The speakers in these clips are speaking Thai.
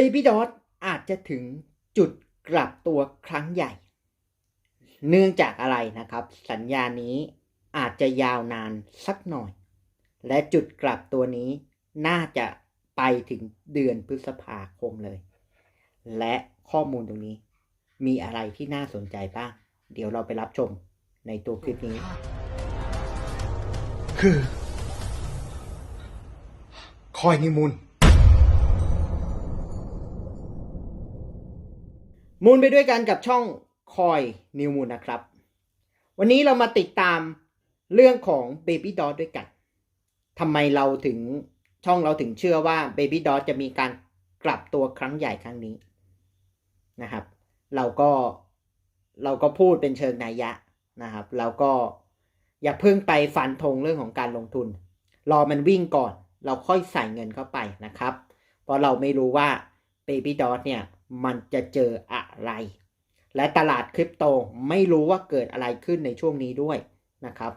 Baby Dot อาจจะถึงจุดกลับตัวครั้งใหญ่ เนื่องจากอะไรนะครับ สัญญานี้อาจจะยาวนานสักหน่อย และจุดกลับตัวนี้น่าจะไปถึงเดือนพฤษภาคมเลย และข้อมูลตรงนี้ มีอะไรที่น่าสนใจบ้าง เดี๋ยวเราไปรับชมในตัวคลิปนี้ คือ คอยนิมูล มูลไปด้วยกันกับช่องคอยนิวมูลนะครับ วันนี้เรามาติดตามเรื่องของ Baby d o t ด้วยกันทำไมเราถึงช่องเราถึงเชื่อว่า Baby d o t จะมีการกลับตัวครั้งใหญ่ครั้งนี้นะครับ เราก็เราก็พูดเป็นเชิงนัยยะนะครับเราก็อย่าเพิ่งไปฟันธงเรื่องของการลงทุน รอมันวิ่งก่อน เราค่อยใส่เงินเข้าไปนะครับ เพราะเราไม่รู้ว่า Baby d o t เนี่ยมันจะเจออะ ไร และตลาดคริปโตไม่รู้ว่าเกิดอะไรขึ้นในช่วงนี้ด้วยนะครับ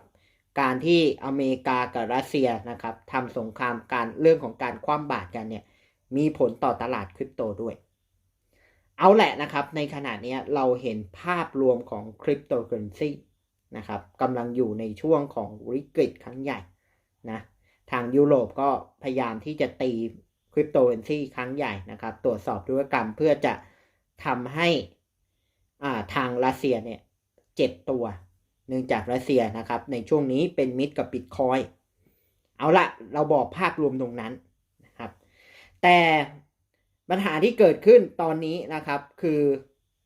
การที่อเมริกากับรัสเซียนะครับทำสงครามการเรื่องของการคว่ำบาตรกันเนี่ยมีผลต่อตลาดคริปโตด้วย เอาแหละนะครับ ในขณะนี้เราเห็นภาพรวมของคริปโตเคอเรนซีนะครับกำลังอยู่ในช่วงของวิกฤตครั้งใหญ่นะทางยุโรปก็พยายามที่จะตีคริปโตเคอเรนซีครั้งใหญ่นะครับ ตรวจสอบธุรกรรมเพื่อจะ ทำให้อ่าทางรัสเซียเนี่ยเจ็บตัว เนื่องจากรัสเซียนะครับในช่วงนี้เป็นมิตรกับบิตคอยเอาละเราบอกภาพรวมตรงนั้นนะครับ แต่ปัญหาที่เกิดขึ้นตอนนี้นะครับคือ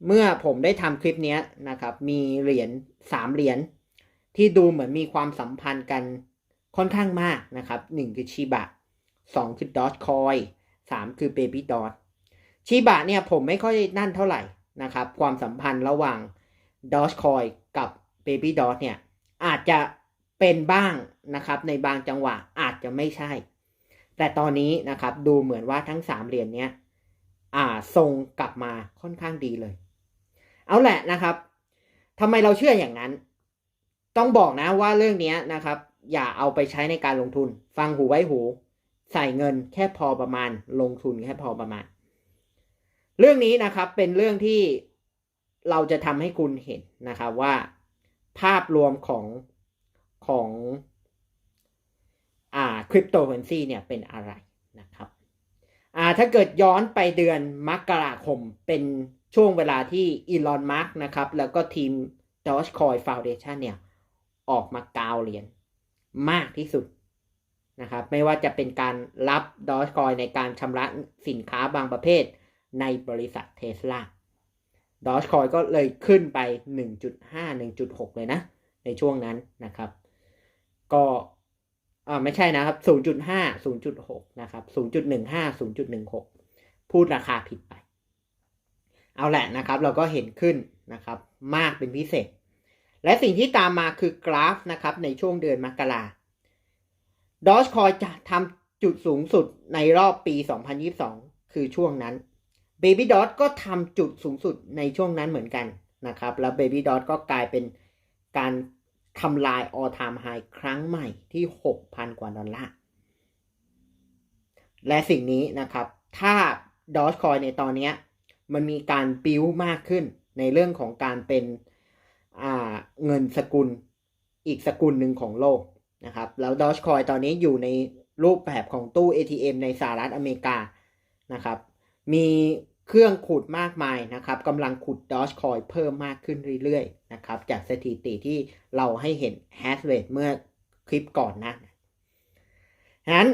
เมื่อผมได้ทำคลิปนี้นะครับ มีเหรียญสามเหรียญที่ดูเหมือนมีความสัมพันธ์กันค่อนข้างมากนะครับหนึ่งคือชิบะสองคือดอ g คอยสามคือเบบี้ดอ t ชิบะเนี่ยผมไม่ค่อยนั่นเท่าไหร่นะครับ ความสัมพันธ์ระหว่างดอ g คอยกับ Baby d o t เนี่ยอาจจะเป็นบ้างนะครับในบางจังหวะอาจจะไม่ใช่ แต่ตอนนี้นะครับดูเหมือนว่าทั้งสามเหรียญเนี้ยอ่าทรงกลับมาค่อนข้างดีเลย เอาแหละนะครับทำไมเราเชื่ออย่างนั้น ต้องบอกนะว่าเรื่องนี้นะครับ อย่าเอาไปใช้ในการลงทุน ฟังหูไว้หู ใส่เงินแค่พอประมาณ ลงทุนแค่พอประมาณ เรื่องนี้นะครับเป็นเรื่องที่เราจะทำให้คุณเห็นนะครับว่าภาพรวมของของอ่าคริปโตเคอเรนซีเนี่ยเป็นอะไรนะครับอ่าถ้าเกิดย้อนไปเดือนมกราคมเป็นช่วงเวลาที่อีลอนมาร์กนะครับแล้วก็ทีม Dogecoin Foundation เนี่ยออกมากาวเหรียญมากที่สุดนะครับไม่ว่าจะเป็นการรับ Dogecoin ในการชำระสินค้าบางประเภท ในบริษัทเทสลาดอ g คอยก็เลยขึ้นไป 1.5 1.6 เลยนะ ในช่วงนั้นนะครับ ก็อ่าไม่ใช่นะครับ 0.5 0.6 นะครับ 0.15 0.16 พูดราคาผิดไป เอาแหละนะครับ เราก็เห็นขึ้นนะครับ มากเป็นพิเศษ และสิ่งที่ตามมาคือกราฟนะครับ ในช่วงเดือนมกราดอ g คอยจะทำจุดสูงสุดในรอบปี 2022 คือช่วงนั้น Baby Dot ก็ทำจุดสูงสุดในช่วงนั้นเหมือนกันนะครับ แล้ว Baby Dot ก็กลายเป็นการทำลาย all time high ครั้งใหม่ที่ 6,000 กว่าดอลลาร์ และสิ่งนี้นะครับ ถ้า Dogecoin ในตอนนี้มันมีการบิวมากขึ้นในเรื่องของการเป็นเงินสกุลอีกสกุลหนึ่งของโลกนะครับ แล้ว Dogecoin ตอนนี้อยู่ในรูปแบบของตู้ ATM ในสหรัฐอเมริกานะครับ มีเครื่องขุดมากมายนะครับกำลังขุดดอ g คอยเพิ่มมากขึ้นเรื่อยๆนะครับจากสถิติที่เราให้เห็น hash rate เมื่อคลิปก่อนนะฉะนั้น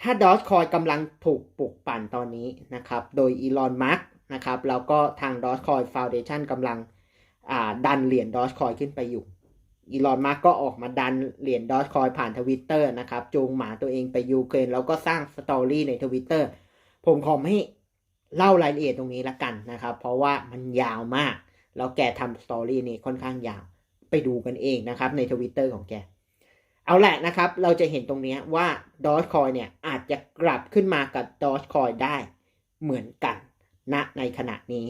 ถ้าดอ g คอยกำลังถูกปลุกปั่นตอนนี้นะครับโดยอีลอนมัสนะครับแล้วก็ทางดอ g คอยฟาวเดชันกำลังดันเหรียญดอ g คอยขึ้นไปอยู่อีลอนมัสก็ออกมาดันเหรียญดอ g คอยผ่านทวิตเตอร์นะครับจูงหมาตัวเองไปยูเครนแล้วก็สร้างสตอรี่ในทวิตเตอร์ผมขอไม่ เล่ารายละเอียดตรงนี้ละกันนะครับ เพราะว่ามันยาวมาก แล้วแกทำสตอรี่นี้ค่อนข้างยาว ไปดูกันเองนะครับในทวิตเตอร์ของแก เอาแหละนะครับ เราจะเห็นตรงนี้ว่า Dogecoin เนี่ยอาจจะกลับขึ้นมากับ Dogecoin ได้เหมือนกันณนะในขณะนี้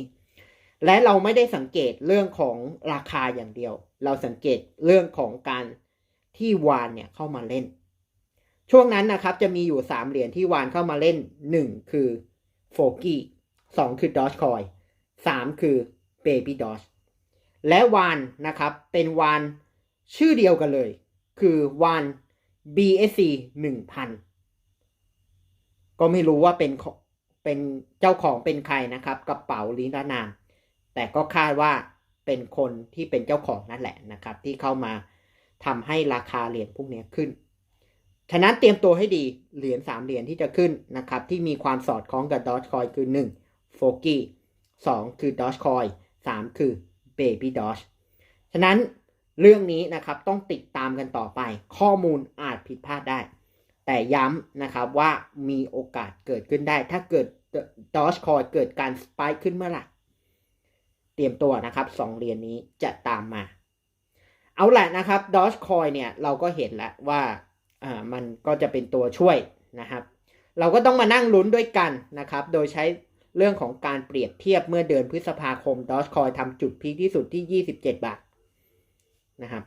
และเราไม่ได้สังเกตเรื่องของราคาอย่างเดียว เราสังเกตเรื่องของการที่วานเนี่ยเข้ามาเล่น ช่วงนั้นนะครับจะมีอยู่ 3 เหรียญที่วานเข้ามาเล่น 1 คือโฟกี้ สองคือ Dogecoin สามคือ Baby Doge และวานนะครับ เป็นวานชื่อเดียวกันเลย คือวาน BSC 1000 ก็ไม่รู้ว่าเป็นเป็นเจ้าของเป็นใครนะครับ กระเป๋าลินานาม แต่ก็คาดว่าเป็นคนที่เป็นเจ้าของนั่นแหละนะครับ ที่เข้ามาทำให้ราคาเหรียญพวกนี้ขึ้น ฉะนั้นเตรียมตัวให้ดีเหรียญ3เหรียญที่จะขึ้นนะครับ ที่มีความสอดคล้องกับ Dogecoin คือ 1. F o g y 2คือ Dogecoin 3คือ Baby Doge ฉะนั้นเรื่องนี้นะครับต้องติดตามกันต่อไป ข้อมูลอาจผิดพลาดได้ แต่ย้ำนะครับว่ามีโอกาสเกิดขึ้นได้ ถ้าเกิด Dogecoin เกิดการสปายขึ้นเมื่อไหร่ เตรียมตัวนะครับสองเหรียญนี้จะตามมา เอาแหละนะครับ Dogecoin เนี่ยเราก็เห็นแล้วว่าอ่ามันก็จะเป็นตัวช่วยนะครับ เราก็ต้องมานั่งลุ้นด้วยกันนะครับ โดยใช้ เรื่องของการเปรียบเทียบเมื่อเดือนพฤษภาคม Dogecoin ทำจุดพีคที่สุดที่ 27 บาทนะครับ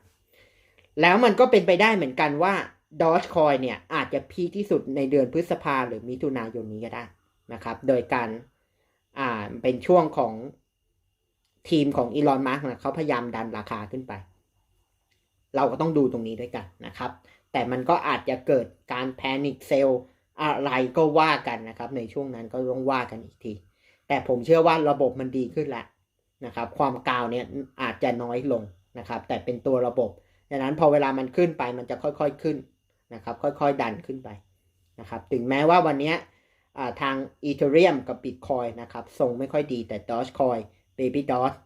แล้วมันก็เป็นไปได้เหมือนกันว่า Dogecoin เนี่ยอาจจะพีคที่สุดในเดือนพฤษภาหรือมิถุนายนนี้ก็ได้นะครับ โดยการอ่าเป็นช่วงของทีมของอีลอนมาร์กนะเขาพยายามดันราคาขึ้นไป เราก็ต้องดูตรงนี้ด้วยกันนะครับ แต่มันก็อาจจะเกิดการแพนิคเซล อะไรก็ว่ากันนะครับ ในช่วงนั้นก็ต้องว่ากันอีกที แต่ผมเชื่อว่าระบบมันดีขึ้นแล้วนะครับ ความกาวเนี่ยอาจจะน้อยลงนะครับ แต่เป็นตัวระบบดังนั้นพอเวลามันขึ้นไปมันจะค่อยๆขึ้นนะครับ ค่อยๆดันขึ้นไปนะครับ ถึงแม้ว่าวันนี้ทาง Ethereum กับ Bitcoin นะครับส่งไม่ค่อยดีแต่ Dogecoin Baby Doge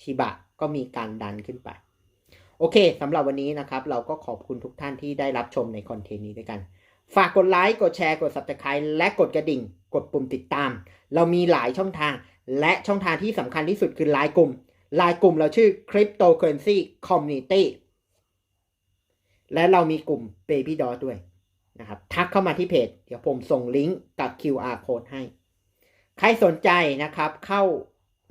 ชิบะก็มีการดันขึ้นไป โอเคสำหรับวันนี้นะครับ เราก็ขอบคุณทุกท่านที่ได้รับชมในคอนเทนต์นี้ด้วยกัน ฝากกดไลค์ กดแชร์ กด Subscribe และกดกระดิ่ง กดปุ่มติดตาม เรามีหลายช่องทาง และช่องทางที่สำคัญที่สุดคือไลน์กลุ่ม ไลน์กลุ่มเราชื่อ Cryptocurrency Community และเรามีกลุ่ม Baby d o ด้วยนะครับ ทักเข้ามาที่เพจ เดี๋ยวผมส่งลิงก์กับ QR code ให้ ใครสนใจนะครับ เข้า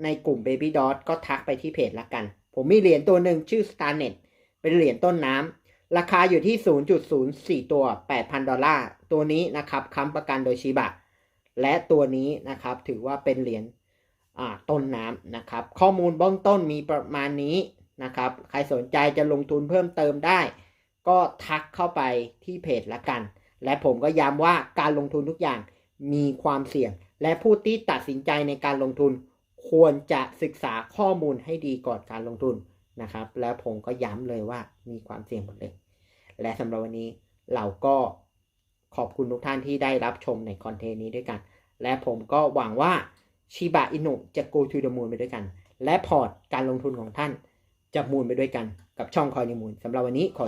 ในกลุ่ม Baby d o ก็ทักไปที่เพจละกัน ผมมีเหรียญตัวหนึ่งชื่อ Starnet เป็นเหรียญต้นน้ำ ราคาอยู่ที่ 0.04 ตัว 8,000 ดอลลาร์ ตัวนี้นะครับค้ำประกันโดยชิบะ และตัวนี้นะครับถือว่าเป็นเหรียญต้นน้ำนะครับ ข้อมูลเบื้องต้นมีประมาณนี้นะครับ ใครสนใจจะลงทุนเพิ่มเติมได้ ก็ทักเข้าไปที่เพจละกัน และผมก็ย้ำว่าการลงทุนทุกอย่างมีความเสี่ยง และผู้ที่ตัดสินใจในการลงทุน ควรจะศึกษาข้อมูลให้ดีก่อนการลงทุน นะครับ แล้วผมก็ย้ำเลยว่ามีความเสี่ยงหมดเลย และสำหรับวันนี้เราก็ขอบคุณทุกท่านที่ได้รับชมในคอนเทนต์นี้ด้วยกัน และผมก็หวังว่าชิบะอินุจะ go to the moon ไปด้วยกัน และพอร์ตการลงทุนของท่านจะมูลไปด้วยกันกับช่องคอยนิมูลสำหรับวันนี้ขอตัว